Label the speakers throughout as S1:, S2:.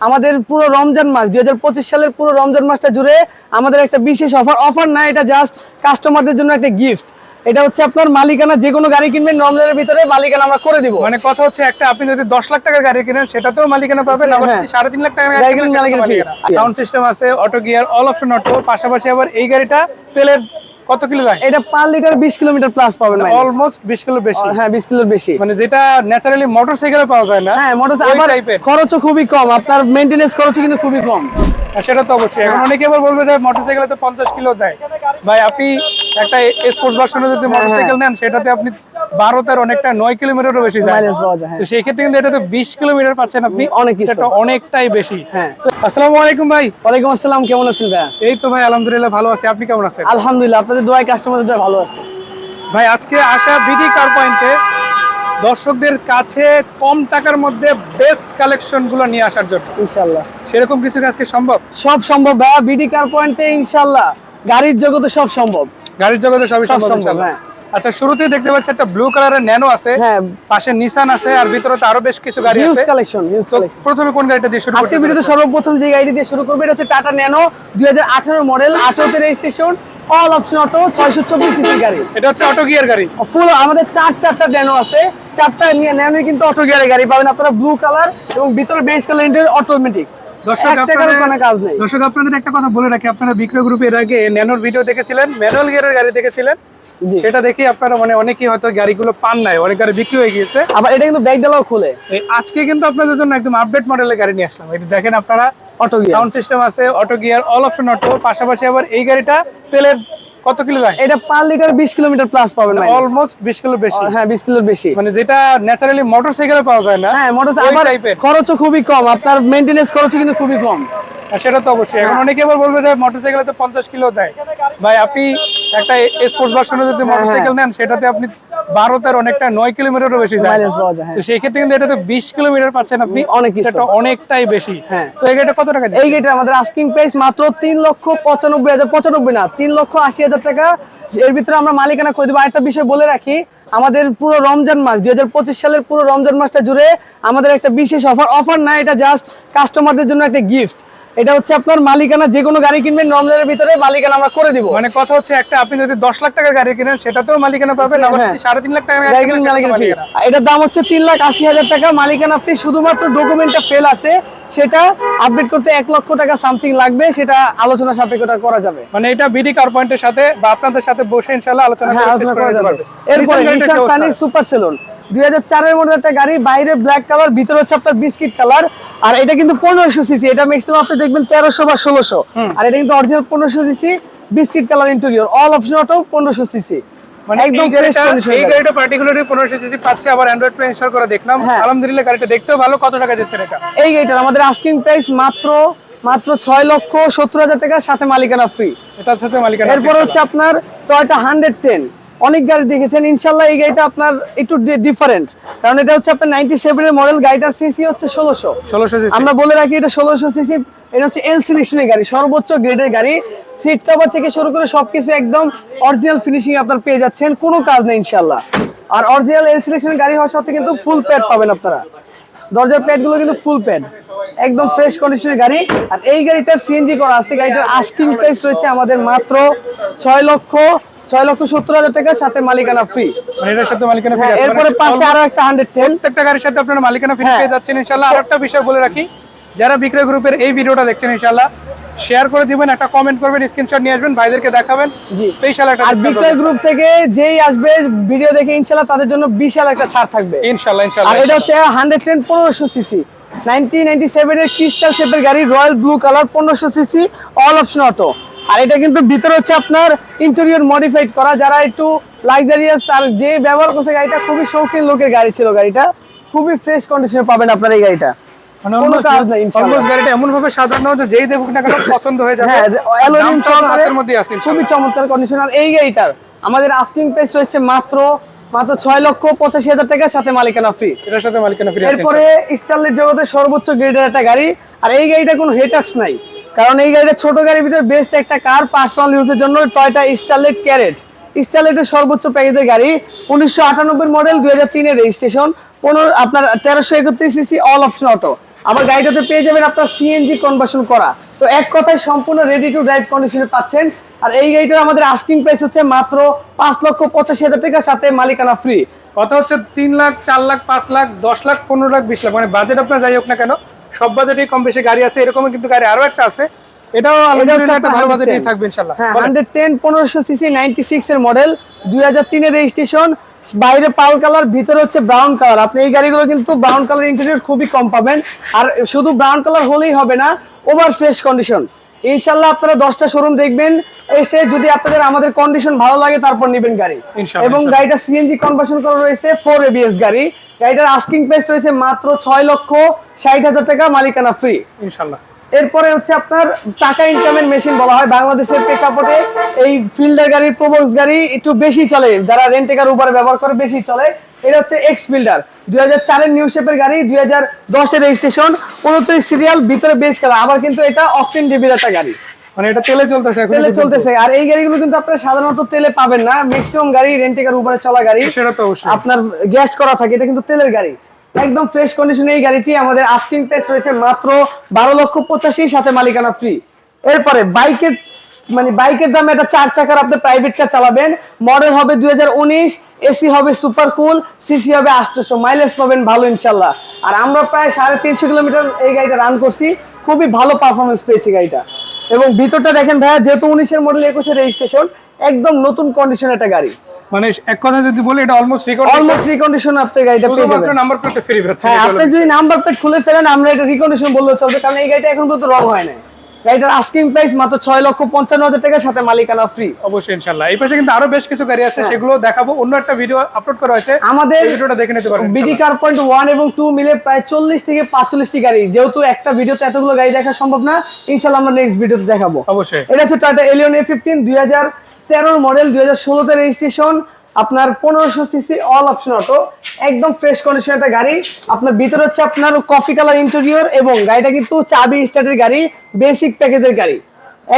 S1: আমাদের পুরো রমজান মাস দুই সালের পুরো রমজান মাসটা জুড়ে আমাদের একটা বিশেষ অফার অফার না এটা জাস্ট কাস্টমারদের জন্য একটা গিফট এটা হচ্ছে আপনার মালিকানা যে কোনো গাড়ি কিনবেন রমজানের ভিতরে মালিকানা আমরা করে দিব।
S2: মানে কথা হচ্ছে একটা আপনি যদি দশ লাখ টাকার গাড়ি কিনেন সেটাতেও মালিকানা পাবেন আবার
S1: হ্যাঁ।
S2: সাড়ে তিন লাখ টাকার
S1: গাড়ি মালিকানা
S2: সাউন্ড সিস্টেম আছে auto gear all option auto পাশাপাশি আবার এই গাড়িটা তেলের কত কিলো লাগে?
S1: এটা পার লিটার বিশ কিলোমিটার প্লাস পাবেন mileage।
S2: অলমোস্ট বিশ কিলো বেশি।
S1: হ্যাঁ বিশ কিলোর বেশি।
S2: মানে যেটা ন্যাচারালি মোটরসাইকেলে পাওয়া যায় না
S1: হ্যাঁ মোটর
S2: ওই
S1: খরচও খুবই কম। আপনার মেনটেনেন্স খরচও কিন্তু খুবই কম।
S2: সেটা তো অবশ্যই। এখন অনেকে আবার বলবে যে মোটরসাইকেলে তো পঞ্চাশ কিলো যায় ভাই আপনি একটা স্পোর্টস ভার্সনে যদি
S1: হ্যাঁ,
S2: মোটরসাইকেল নেন সেটাতে আপনি অনেকটা নয় কিলোমিটারও বেশি যায়।
S1: হ্যাঁ।
S2: তো সেই ক্ষেত্রে কিন্তু এটাতে বিশ কিলোমিটার পাচ্ছেন আপনি
S1: অনেক
S2: সেটা অনেকটাই বেশি।
S1: হ্যাঁ।
S2: আসসালামু আলাইকুম ভাই।
S1: ওয়ালাইকুম আসসালাম কেমন আছেন ভাইয়া?
S2: এই তো ভাই আলহামদুলিল্লাহ ভালো আছি। আপনি কেমন আছেন?
S1: আলহামদুলিল্লাহ আপনাদের দোয়াই কাস্টমারদের ভালো আছে।
S2: ভাই আজকে আসা বিডি কার পয়েন্টে দর্শকদের কাছে কম টাকার মধ্যে বেস্ট কালেকশনগুলো নিয়ে আসার জন্য।
S1: ইনশাল্লাহ।
S2: সেরকম কিছু কি আজকে সম্ভব?
S1: সব সম্ভব ভাইয়া বিডি কার পয়েন্টে ইনশাল্লাহ। গাড়ির জগতে সব সম্ভব।
S2: গাড়ির জগতে সবই
S1: সব
S2: সম্ভব ইনশাআল্লাহ।
S1: হ্যাঁ।
S2: আচ্ছা শুরুতেই দেখতে পাচ্ছি একটা ব্লু কালারের ন্যানো আছে।
S1: হ্যাঁ।
S2: পাশে নিসান আছে আর ভিতরে তো আরও বেশ কিছু গাড়ি
S1: হিউজ
S2: আছে।
S1: কালেকশন হিউজ কালেকশন
S2: প্রথমে কোন গাড়িটা দিয়ে শুরু
S1: করব
S2: আজকে
S1: ভিডিওতে সর্বপ্রথম যে গাড়ি দিয়ে শুরু করবে এটা হচ্ছে টাটা ন্যানো দুই হাজার আঠারো মডেল আঠারোতে রেজিস্ট্রেশন অল অপশন অটো ছয়শো চব্বিশ সিসি গাড়ি।
S2: এটা হচ্ছে অটো গিয়ার গাড়ি।
S1: ফুল আমাদের চার চারটা ন্যানো আছে। চারটা ন্যানো কিন্তু অটো গিয়ারের গাড়ি পাবেন আপনারা ব্লু কালার এবং ভিতরে কালার ইন্টারিয়র অটোমেটিক
S2: দর্শক আপনাদের একটা কথা বলে রাখি আপনারা বিক্রয় গ্রুপে আগে ন্যানোর ভিডিও দেখেছিলেন ম্যানুয়াল গিয়ারের গাড়ি দেখেছিলেন। সেটা দেখে আপনারা মানে অনেকেই হয়তো গাড়িগুলো পান নাই অনেক গাড়ি বিক্রি হয়ে গিয়েছে।
S1: আবার এটা কিন্তু ব্যাগ ডালাও খুলে।
S2: আজকে কিন্তু আপনাদের জন্য একদম আপডেট মডেলের গাড়ি নিয়ে আসলাম। এটা দেখেন আপনারা
S1: অটো গিয়ার
S2: সাউন্ড সিস্টেম আছে auto gear all option auto পাশাপাশি আবার এই গাড়িটা তেলের কত কিলো যায়?
S1: এটা পার লিটার বিশ কিলোমিটার প্লাস পাবেন।
S2: অলমোস্ট বিশ কিলো বেশি।
S1: হ্যাঁ বিশ কিলো বেশি।
S2: মানে যেটা ন্যাচারালি মোটরসাইকেলে পাওয়া যায় না
S1: হ্যাঁ মোটর আবার খরচও খুবই কম আপনার মেইনটেনেন্স খরচও কিন্তু খুবই কম।
S2: সেটা তো অবশ্যই। এখন অনেকে আবার বলবে যে মোটরসাইকেলে তো পঞ্চাশ কিলো দেয়। ভাই আপনি একটা স্পোর্টস ভার্সনে যদি
S1: হ্যাঁ,
S2: মোটরসাইকেল নেন সেটাতে আপনি বারো তেরো অনেকটা নয় কিলোমিটারও বেশি যায়।
S1: হ্যাঁ।
S2: তো সেই ক্ষেত্রে কিন্তু এটাতে বিশ কিলোমিটার পাচ্ছেন আপনি
S1: অনেক
S2: সেটা অনেকটাই বেশি।
S1: হ্যাঁ।
S2: তো এই গাড়িটা কত টাকা
S1: এই গাড়িটা আমাদের আস্কিং প্রাইস মাত্র তিন লক্ষ পঁচানব্বই হাজার পঁচানব্বই না তিন লক্ষ আশি হাজার টাকা। এর ভিতরে আমরা মালিকানা করে দেবো। আরেকটা বিষয় বলে রাখি আমাদের পুরো রমজান মাস দুই হাজার পঁচিশ সালের পুরো রমজান মাসটা জুড়ে আমাদের একটা বিশেষ অফার অফার না এটা জাস্ট কাস্টমারদের জন্য একটা গিফট এটা হচ্ছে আপনার মালিকানা যে কোনো গাড়ি কিনবেন রমজানের ভিতরে মালিকানা আমরা করে দিব
S2: মানে কথা হচ্ছে একটা আপনি যদি দশ লাখ টাকার গাড়ি কিনেন সেটাতেও মালিকানা পাবেন আবার
S1: হ্যাঁ।
S2: সাড়ে তিন লাখ টাকার গাড়ি
S1: গাড়ি
S2: কিনেন
S1: মালিকানা। এটার দাম হচ্ছে তিন লাখ আশি হাজার টাকা মালিকানা ফ্রি শুধুমাত্র ডকুমেন্টটা ফেল আছে সেটা আপডেট করতে এক লক্ষ টাকা সামথিং লাগবে সেটা আলোচনা সাপেক্ষটা করা যাবে
S2: মানে এটা বিডি কার পয়েন্টের সাথে বা আপনাদের সাথে বসে ইনশাআল্লাহ আলোচনা
S1: হ্যাঁ
S2: করে
S1: যাবে। এরপরে? সানি সুপার সেলুন দুই হাজার চারের মধ্যে একটা গাড়ি বাইরে ব্ল্যাক কালার ভিতরে হচ্ছে আপনার বিস্কিট কালার আর এটা কিন্তু পনেরোশো সিসি এটা ম্যাক্সিমাম আপনি দেখবেন তেরোশো বা ষোলোশো। আর এটা কিন্তু অরিজিনাল পনেরোশো CC biscuit colour interior all option auto পনেরোশো সিসি
S2: মানে
S1: একদম
S2: এই
S1: ফ্রেশ
S2: গাড়িটা
S1: কন্ডিশন
S2: এই গাড়িটা পার্টিকুলারলি পনেরোশো সিসি পাচ্ছে আবার অ্যান্ড্রয়েড প্লে ইনস্টল করে দেখলাম।
S1: হ্যাঁ।
S2: আলহামদুলিল্লাহ গাড়িটা দেখতেও ভালো। কত টাকা দিচ্ছে এটা?
S1: এই গাড়িটার আমাদের আস্কিং প্রাইস মাত্র মাত্র ছয় লক্ষ সত্তর হাজার টাকার সাথে মালিকানা ফ্রি
S2: এটার সাথে মালিকানা
S1: এরপর হচ্ছে আপনার টয়টা হান্ড্রেড টেন অনেক গাড়ি দেখেছেন। ইনশাল্লাহ এই গাড়িটা আপনার একটু ডিফারেন্ট কারণ এটা হচ্ছে আপনার নাইনটি সেভেনের মডেল গাড়িটার সিসি হচ্ছে ষোলোশো।
S2: ষোলোশো
S1: আমরা বলে রাখি এটা ষোলোশো সিসি এটা হচ্ছে এল সিলেকশনের গাড়ি সর্বোচ্চ গ্রেডের গাড়ি। সিট কভার থেকে শুরু করে সবকিছু একদম অরিজিনাল ফিনিশিং আপনার পেয়ে যাচ্ছেন কোনো কাজ নেই ইনশাল্লাহ আর অরিজিনাল এল সিলেকশনের গাড়ি হওয়ার সাথে কিন্তু ফুল প্যাড পাবেন আপনারা। দরজার প্যাডগুলো কিন্তু ফুল প্যাড একদম ফ্রেশ কন্ডিশনের গাড়ি। আর এই গাড়িটার সিএনজি করা আছে গাড়িটার আস্কিং প্রাইস রয়েছে আমাদের মাত্র ছয় লক্ষ ছয় লক্ষ সত্তর হাজার টাকার সাথে মালিকানা ফ্রি
S2: মানে এটার সাথে মালিকানা free
S1: হ্যাঁ এরপরে
S2: মানে
S1: পাশে আরও একটা হান্ড্রেড টেন
S2: প্রত্যেকটা গাড়ির সাথে আপনারা মালিকানা ফ্রি
S1: হ্যাঁ।
S2: পেয়ে যাচ্ছেন ইনশাআল্লাহ। আর একটা বিষয় বলে রাখি যারা বিক্রয় গ্রুপের এই ভিডিওটা দেখছেন ইনশাআল্লাহ শেয়ার করে দিবেন একটা কমেন্ট করবেন স্ক্রিনশট নিয়ে আসবেন ভাইদেরকে দেখাবেন। স্পেশাল একটা
S1: আর বিক্রয় গ্রুপ থেকে যেই আসবে ভিডিও দেখে ইনশাল্লাহ তাদের জন্য বিশাল একটা ছাড় থাকবে।
S2: ইনশাআল্লাহ
S1: আর এটা হচ্ছে হান্ড্রেড টেন পনেরোশো সিসি নাইনটিন নাইনটি সেভেনের ক্রিস্টাল শেপের গাড়ি রয়্যাল ব্লু কালার পনেরোশো সিসি অল অপশন অটো আর এটা কিন্তু ভিতরে হচ্ছে আপনার ইন্টেরিয়র মডিফাইড করা। যারা একটু লাক্সারিয়াস আর যে ব্যবহার করছে গাড়িটা খুবই শৌখিন লোকের গাড়ি ছিল গাড়িটা। খুবই ফ্রেশ কন্ডিশনে পাবেন আপনার এই গাড়িটা। আমাদের আস্কিং প্রাইস রয়েছে মাত্র মাত্র ছয় লক্ষ পঁচাশি হাজার টাকার সাথে মালিকানা ফ্রি
S2: এটার সাথে মালিকানা ফ্রি
S1: এরপরে স্টারলেট জগতের সর্বোচ্চ গ্রেডের একটা গাড়ি। আর এই গাড়িটা কোনো হেটার্স নাই। কারণ এই গাড়িটা ছোট গাড়ির ভিতরে বেস্ট একটা কার পার্সোনাল ইউজের জন্য টয়টা স্টারলেট ক্যারেট স্টারলেটের সর্বোচ্চ প্যাকেজের গাড়ি উনিশশো আটানব্বই মডেল দুই হাজার তিনের রেজিস্ট্রেশন পনেরো, আপনার তেরোশো একত্রিশ সিসি অল অপশন অটো আবার গাড়িটাতে পেয়ে যাবেন আপনার সিএনজি কনভার্সন করা। তো এক কথায় সম্পূর্ণ রেডি টু ড্রাইভ কন্ডিশনে পাচ্ছেন। আর এই গাড়িটার আমাদের আস্কিং প্রাইস হচ্ছে মাত্র পাঁচ লক্ষ পঁচাশি হাজার টাকার সাথে মালিকানা ফ্রি
S2: কথা হচ্ছে তিন লাখ, চার লাখ, পাঁচ লাখ, দশ লাখ, পনেরো লাখ, বিশ লাখ। মানে বাজেট আপনার যাই হোক না কেন সব বাজেটেই কম বেশি গাড়ি আছে এরকম কিন্তু গাড়ি আরও একটা আছে। এটাও আলহামদুলিল্লাহ একটা ভালো বাজেটেই থাকবে।
S1: হান্ড্রেড টেন পনেরোশো সিসি নাইনটি সিক্স এর মডেল দুই হাজার তিনের রেজিস্ট্রেশন বাইরে পাল কালার ভিতরে হচ্ছে ব্রাউন কালার আপনি এই গাড়িগুলো কিন্তু ব্রাউন কালার ইন্টেরিয়র খুবই কম পাবেন। আর শুধু ব্রাউন কালার হলেই হবে না ওভার ফ্রেশ কন্ডিশন ইনশাল্লাহ আপনারা দশটা শোরুম দেখবেন এসে যদি আপনাদের আমাদের কন্ডিশন ভালো লাগে তারপর নেবেন গাড়ি। এবং। গাড়িটা সিএনজি কনভার্সন করা রয়েছে ফোর এবিএস গাড়ি। গাড়িটার আস্কিং প্রাইস রয়েছে মাত্র ছয় লক্ষ ষাট হাজার টাকা মালিকানা ফ্রি
S2: ইনশাল্লাহ
S1: এরপরে হচ্ছে আপনার টাকা ইনকামের মেশিন বলা হয়। বাংলাদেশের প্রেক্ষাপটে এই ফিল্ডার গাড়ির প্রবক্স গাড়ি একটু বেশি চলে। যারা রেন্টেকার উপরে ব্যবহার করে বেশি চলে। এটা হচ্ছে এক্স ফিল্ডার দুই হাজার চারের নিউ শেপের গাড়ি দুই হাজার দশের রেজিস্ট্রেশন উনত্রিশ সিরিয়াল ভিতরে বেশ কালার আবার কিন্তু এটা অকটেন ডিবির একটা গাড়ি।
S2: মানে এটা তেলে চলতেছে এখন
S1: তেলে চলতেছে। আর এই গাড়িগুলো কিন্তু আপনারা সাধারণত তেলে পাবেন না। ম্যাক্সিমাম গাড়ি রেন্টেকার উপরে চলা গাড়ি।
S2: সেটা তো অবশ্যই।
S1: আপনার গ্যাস করা থাকে এটা কিন্তু তেলের গাড়ি। একদম ফ্রেশ কন্ডিশনে এই গাড়িটি আমাদের আস্কিং প্রাইস রয়েছে মাত্র বারো লক্ষ পঁচাশি, সাথে মালিকানা ফ্রি এরপরে বাইকের মানে বাইকের দামে একটা চার চাকার আপনি প্রাইভেট কার চালাবেন। মডেল হবে দুই হাজার উনিশ এসি হবে সুপার কুল সিসি হবে আটশোশো মাইলেজ পাবেন ভালো ইনশাল্লাহ। আর আমরা প্রায় সাড়ে তিনশো কিলোমিটার এই গাড়িটা রান করছি। খুবই ভালো পারফরমেন্স পেয়েছি গাড়িটা। এবং ভিতরটা দেখেন ভাইয়া, যেহেতু উনিশের মডেল একুশের রেজিস্ট্রেশন একদম নতুন কন্ডিশন একটা গাড়ি।
S2: মানে এক কথা যদি বলি এটা অলমোস্ট রেকর্ড
S1: অলমোস্ট রিকন্ডিশন আপনি গাড়িটা পেয়ে যাবেন।
S2: নাম্বার প্লেটটা ফ্রি পাচ্ছেন
S1: হ্যাঁ আপনি যদি নাম্বার প্লেট খুলে ফেলেন আমরা এটা রিকন্ডিশন বললেও চলবে কারণ এই গাড়িটা এখন পর্যন্ত রং হয় না গাড়িটার আস্কিং প্রাইস মাত্র ছয় লক্ষ পঞ্চান্ন হাজার টাকার সাথে মালিকানা ফ্রি
S2: অবশ্যই ইনশাল্লাহ এই পাশে কিন্তু আরও বেশ কিছু গাড়ি আছে
S1: হ্যাঁ।
S2: সেগুলো দেখাবো। অন্য একটা ভিডিও আপলোড করা হয়েছে।
S1: আমাদের
S2: ভিডিওটা দেখে নিতে পারবেন
S1: বিডি কার পয়েন্ট ওয়ান এবং টু মিলে প্রায় চল্লিশ থেকে পাঁচচল্লিশটি গাড়ি। যেহেতু একটা ভিডিওতে এতগুলো গাড়ি দেখা সম্ভব না ইনশাল্লাহ আমরা নেক্সট ভিডিওতে দেখাবো।
S2: অবশ্যই।
S1: এটা হচ্ছে টাটা এলিয়ন এ ফিফটিন দুই হাজার তেরোর মডেল দুই হাজার ষোলোতে রেজিস্ট্রেশন আপনার পনেরোশো সিসি অল অপশন অটো একদম ফ্রেশ কন্ডিশন একটা গাড়ি। আপনার ভিতরে হচ্ছে আপনার কফি কালার ইন্টেরিয়র এবং গাড়িটা কিন্তু চাবি স্টার্টের গাড়ি বেসিক প্যাকেজের গাড়ি।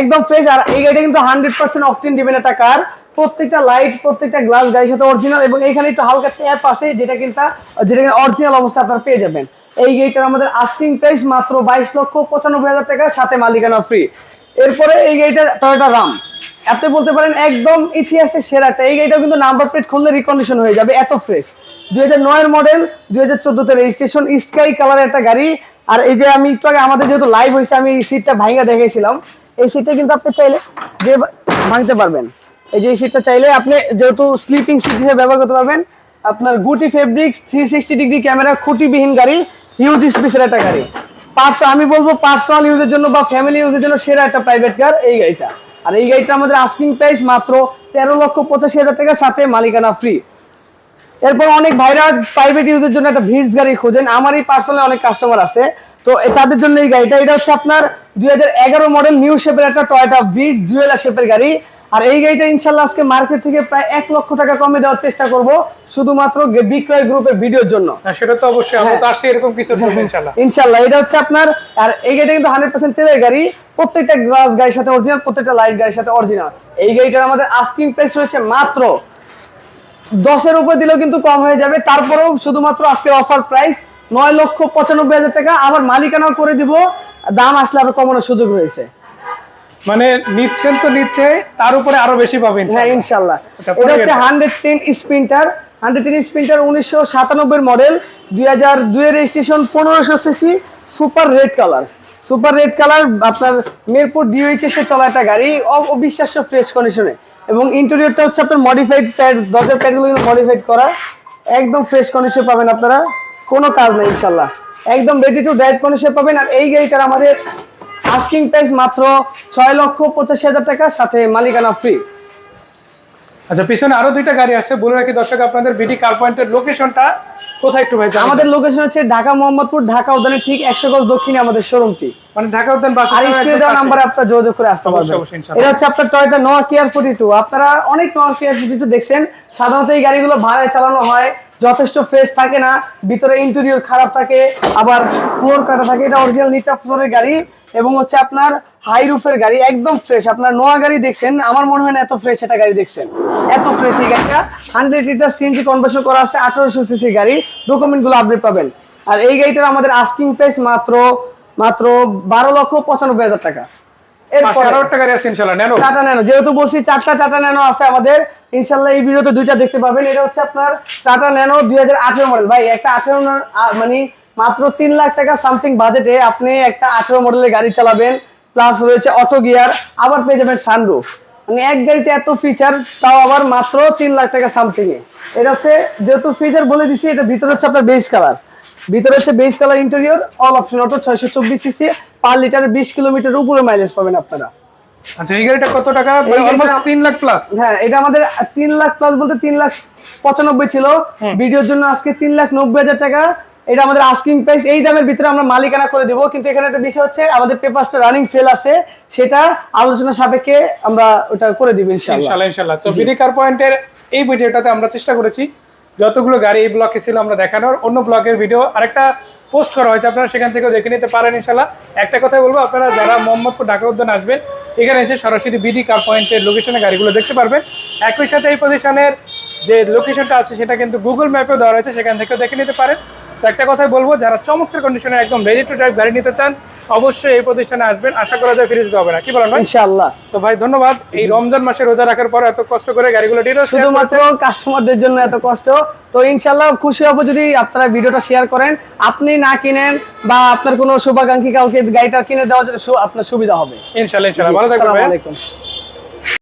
S1: একদম ফ্রেশ আর এই গাড়িটা কিন্তু হান্ড্রেড পার্সেন্ট অকটিন দিবেন একটা কার প্রত্যেকটা লাইট প্রত্যেকটা গ্লাস গাড়ির সাথে অরিজিনাল এবং এখানে একটু হালকা ট্যাপ আছে, যেটা কিন্তু, যেটা অরিজিনাল অবস্থা আপনারা পেয়ে যাবেন। এই গাড়িটার আমাদের আস্কিং প্রাইস মাত্র বাইশ লক্ষ পঁচানব্বই হাজার টাকা সাথে মালিকানা ফ্রি এরপরে এই গাড়িটা টয়োটা রাম আপনি বলতে পারেন একদম ইতিহাসের সেরাটা এই গাড়িটা কিন্তু নাম্বার প্লেট খুললে রিকন্ডিশন হয়ে যাবে, এত ফ্রেশ দুই হাজার নয়ের মডেল দুই হাজার চোদ্দতে রেজিস্ট্রেশন স্কাই কালারের একটা গাড়ি। আর এই যে আমি একটু আগে আমাদের যেহেতু লাইভ হয়েছে, আমি এই সিটটা ভাঙা দেখেছিলাম এই সিটটা কিন্তু আপনি চাইলে যে ভাঙতে পারবেন। এই যে এই সিটটা চাইলে আপনি যেহেতু স্লিপিং সিট হিসেবে ব্যবহার করতে পারবেন, আপনার গুটি fabrics three sixty degree camera খুঁটিবিহীন গাড়ি হিউজ স্পেশাল একটা গাড়ি। আমি বলব পার্সোনাল ইউজের জন্য বা ফ্যামিলি ইউজের জন্য সেরা একটা প্রাইভেট কার এই গাড়িটা। আর এই গাড়িটা আমাদের আস্কিং প্রাইস মাত্র তেরো লক্ষ পঁচাশি হাজার টাকার সাথে মালিকানা ফ্রি এরপর অনেক ভাইরা প্রাইভেট ইউজের জন্য একটা ভিড় গাড়ি খোঁজেন। আমার এই পার্সোনালি অনেক কাস্টমার আছে। তো তাদের জন্য এই গাড়িটা, এটা হচ্ছে আপনার দুই হাজার এগারো মডেল নিউ শেপের একটা টয়টা ভিড় জুয়েলার শেপের গাড়ি। আর এই গাড়িটা ইনশাল্লাহ আজকে মার্কেট থেকে প্রায় এক লক্ষ টাকা কমে দেওয়ার চেষ্টা করব শুধুমাত্র বিক্রয় গ্রুপের ভিডিওর জন্য।
S2: হ্যাঁ সেটা তো অবশ্যই। আমরা তো
S1: হ্যাঁ।
S2: আসছি এরকম কিছু ইনশাল্লাহ।
S1: ইনশাল্লাহ এটা হচ্ছে আপনার আর এই গাড়িটা কিন্তু হান্ড্রেড পার্সেন্ট তেলের গাড়ি প্রত্যেকটা গ্লাস গাড়ির সাথে অরিজিনাল প্রত্যেকটা লাইট গাড়ির সাথে অরিজিনাল এই গাড়িটার আমাদের আস্কিং প্রাইস রয়েছে মাত্র দশের উপর দিলেও কিন্তু কম হয়ে যাবে। তারপরেও শুধুমাত্র আজকের অফার প্রাইস নয় লক্ষ পঁচানব্বই হাজার টাকা। আবার মালিকানাও করে দিব। দাম আসলে আরও কমানোর সুযোগ রয়েছে।
S2: মানে নিচ্ছেন তো নিচ্ছে তার উপরে আরও বেশি পাবেন
S1: হ্যাঁ ইনশাল্লাহ।
S2: আচ্ছা,
S1: এটা হচ্ছে। Hundred ten sprinter hundred ten sprinter উনিশশো সাতানব্বই মডেল দুই হাজার দুই রেজিস্ট্রেশন পনেরোশো CC super red colour super red colour আপনার মিরপুর ডিওএইচএস এ চলা একটা গাড়ি অবিশ্বাস্য ফ্রেশ কন্ডিশনে এবং ইন্টেরিয়রটা হচ্ছে আপনার মডিফাইড প্যাড দরজার প্যাডগুলো মডিফাইড করা। একদম ফ্রেশ কন্ডিশনে পাবেন আপনারা কোনো কাজ নেই ইনশাল্লাহ। একদম রেডি টু ড্রাইভ কন্ডিশনে পাবেন। আর এই গাড়িটার আমাদের আস্কিং প্রাইস মাত্র ছয় লক্ষ পঁচাশি হাজার টাকা সাথে মালিকানা ফ্রি
S2: আচ্ছা পিছনে আরও দুইটা গাড়ি আছে। বলে রাখি দর্শক আপনাদের বিডি কার পয়েন্টের লোকেশনটা কোথায় একটু ভাই
S1: আমাদের লোকেশন হচ্ছে ঢাকা মোহাম্মদপুর ঢাকা উদ্যানের ঠিক একশো গজ দক্ষিণে আমাদের শোরুমটি
S2: মানে ঢাকা উদ্যান বাস
S1: আর স্ক্রিনে দেওয়া নাম্বারে আপনারা যোগাযোগ করে আসতে পারবেন। এটা হচ্ছে আপনার Toyota Noah care forty two আপনারা অনেক নোয়া কেয়ার ফোর্টি টু দেখছেন। সাধারণত এই গাড়িগুলো ভাড়ায় চালানো হয়। যথেষ্ট ফ্রেশ থাকে না। ভিতরে ইন্টেরিয়র খারাপ থাকে। আবার ফ্লোর কাটা থাকে। এটা অরিজিনাল নিচা ফ্লোরের গাড়ি। এবং হচ্ছে আপনার হাই রুফের গাড়ি একদম ফ্রেশ আপনার নোয়া গাড়ি দেখছেন আমার মনে হয় না এত ফ্রেশ এটা গাড়ি দেখছেন। এত ফ্রেশ এই গাড়িটা। হান্ড্রেড লিটার সিএনজি কনভার্সন করা আছে আঠারোশো সিসি গাড়ি। ডকুমেন্টগুলো আপডেট পাবেন। আর এই গাড়িটার আমাদের আস্কিং প্রাইস মাত্র মাত্র বারো লক্ষ পঁচানব্বই হাজার টাকা।
S2: পাঁচশো
S1: এরপরে
S2: আরও একটা গাড়ি আছে ইনশাল্লাহ নেনো
S1: টাটা ন্যানো। যেহেতু বলছি চারটা টাটা ন্যানো আছে আমাদের ইনশাল্লাহ এই ভিডিওতে দুইটা দেখতে পাবেন। এটা হচ্ছে আপনার টাটা ন্যানো দুই হাজার আঠেরো মডেল ভাই একটা আঠেরো মানে মাত্র তিন লাখ টাকা সামথিং বাজেটে আপনি একটা আঠেরো মডেলের গাড়ি চালাবেন প্লাস রয়েছে অটো গিয়ার আবার পেয়ে যাবেন সানরুফ মানে এক গাড়িতে এত ফিচার তাও আবার মাত্র তিন লাখ টাকা সামথিং এ। এটা হচ্ছে যেহেতু ফিচার বলে দিছি এটা ভিতরে হচ্ছে আপনার বেস কালার ভিতরে হচ্ছে base colour interior all option auto ছয়শো চব্বিশ সিসি পার লিটার বিশ কিলোমিটার উপরে মাইলেজ পাবেন আপনারা।
S2: আচ্ছা এই গাড়িটা কত টাকা?
S1: এই গাড়িটা-
S2: অলমোস্ট তিন লাখ প্লাস
S1: হ্যাঁ এটা আমাদের তিন লাখ প্লাস বলতে তিন লাখ পঁচানব্বই ছিল। ভিডিওর জন্য আজকে তিন লাখ নব্বই হাজার টাকা। এটা আমাদের আস্কিং প্রাইস এই দামের ভিতরে আমরা মালিকানা করে দিব। কিন্তু এখানে একটা বিষয় হচ্ছে আমাদের পেপারসটা রানিং ফেল আছে সেটা আলোচনা সাপেক্ষে আমরা ওটা করে দিব ইনশাআল্লাহ।
S2: ইনশাল্লাহ তো বিডিকার পয়েন্টের এই ভিডিওটাতে আমরা চেষ্টা করেছি যতগুলো গাড়ি এই ব্লকে ছিল আমরা দেখানোর অন্য ব্লকের ভিডিও আরেকটা পোস্ট করা হয়েছে আপনারা সেখান থেকেও দেখে নিতে পারেন ইনশাল্লাহ একটা কথাই বলব আপনারা যারা মোহাম্মদপুর ঢাকা উদ্যান আসবেন এখানে এসে সরাসরি বিডি কার পয়েন্টের লোকেশনে গাড়িগুলো দেখতে পারবেন। একই সাথে এই পজিশনের যে লোকেশনটা আছে সেটা কিন্তু গুগল ম্যাপেও দেওয়া রয়েছে সেখান থেকেও দেখে নিতে পারেন। তো একটা কথাই বলব যারা চমৎকার কন্ডিশনে একদম রেডি টু ড্রাইভ গাড়ি নিতে চান অবশ্যই এই প্রতিষ্ঠানে আসবেন। আশা করা যায় ফিরে যেতে হবে না। কি বলেন ভাই?
S1: ইনশাআল্লাহ।
S2: তো ভাই ধন্যবাদ। এই রমজান মাসে রোজা রাখার পর এত কষ্ট করে গাড়িগুলো ডিটেলস
S1: শুধুমাত্র কাস্টমারদের জন্য এত কষ্ট। তো ইনশাল্লাহ খুশি হব যদি আপনারা ভিডিওটা শেয়ার করেন। আপনি না কিনেন বা আপনার কোনো শুভাকাঙ্ক্ষী কাউকে গাড়িটা কিনে দেওয়ার জন্য আপনার সুবিধা হবে।
S2: ইনশাল্লাহ ইনশাল্লাহ ভালো থাকবেন
S1: আসসালামু আলাইকুম।